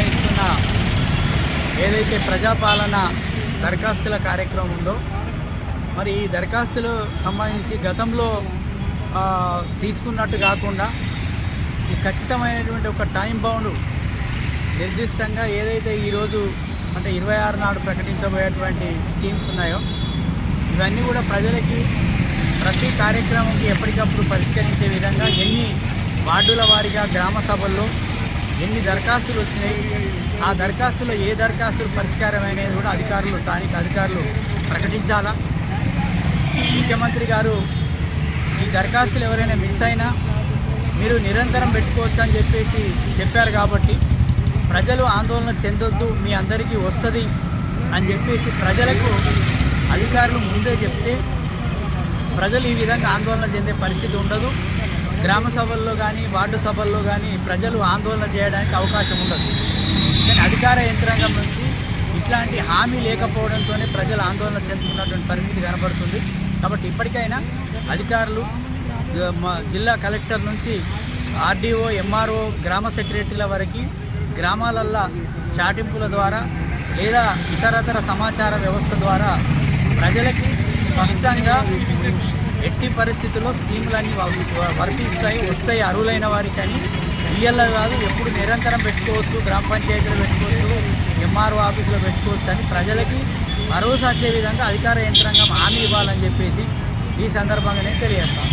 నిర్వహిస్తున్న ఏదైతే ప్రజాపాలన దరఖాస్తుల కార్యక్రమం ఉందో మరి ఈ దరఖాస్తులు సంబంధించి గతంలో తీసుకున్నట్టు కాకుండా ఈ ఖచ్చితమైనటువంటి ఒక టైం బౌండ్ నిర్దిష్టంగా ఏదైతే ఈరోజు అంటే ఇరవై ఆరు నాడు ప్రకటించబోయేటువంటి స్కీమ్స్ ఉన్నాయో ఇవన్నీ కూడా ప్రజలకి ప్రతి కార్యక్రమంకి ఎప్పటికప్పుడు పరిష్కరించే విధంగా ఎన్ని వార్డుల వారీగా గ్రామ సభల్లో ఎన్ని దరఖాస్తులు వచ్చినాయి? ఆ దరఖాస్తులో ఏ దరఖాస్తులు పరిష్కారమైనది కూడా అధికారులు స్థానిక అధికారులు ప్రకటించాలా? ముఖ్యమంత్రి గారు ఈ దరఖాస్తులు ఎవరైనా మిస్ అయినా మీరు నిరంతరం పెట్టుకోవచ్చు అని చెప్పేసి చెప్పారు కాబట్టి ప్రజలు ఆందోళన చెందొద్దు మీ అందరికీ వస్తుంది అని చెప్పేసి ప్రజలకు అధికారులు ముందే చెప్తే ప్రజలు ఈ విధంగా ఆందోళన చెందే పరిస్థితి ఉండదు. గ్రామ సభల్లో కానీ వార్డు సభల్లో కానీ ప్రజలు ఆందోళన చేయడానికి అవకాశం ఉండదు. కానీ అధికార యంత్రాంగం నుంచి ఇట్లాంటి హామీ లేకపోవడంతోనే ప్రజలు ఆందోళన చెందుతున్నటువంటి పరిస్థితి కనబడుతుంది. కాబట్టి ఇప్పటికైనా అధికారులు జిల్లా కలెక్టర్ నుంచి ఆర్డీఓ ఎంఆర్ఓ గ్రామ సెక్రటరీల వరకు గ్రామాలల్లో చాటింపుల ద్వారా లేదా ఇతరతర సమాచార వ్యవస్థ ద్వారా ప్రజలకి స్పష్టంగా ఎట్టి పరిస్థితుల్లో స్కీములన్నీ వ- వర్తిస్తాయి వస్తాయి అర్హులైన వారికి అని ఇయ్యల్లో కాదు ఎప్పుడు నిరంతరం పెట్టుకోవచ్చు గ్రామ పంచాయతీలో పెట్టుకోవచ్చు ఎంఆర్ఓ ఆఫీసులో పెట్టుకోవచ్చు అని ప్రజలకి భరోసా వచ్చే విధంగా అధికార యంత్రాంగం హామీ ఇవ్వాలని చెప్పేసి ఈ సందర్భంగా నేను తెలియజేస్తాను.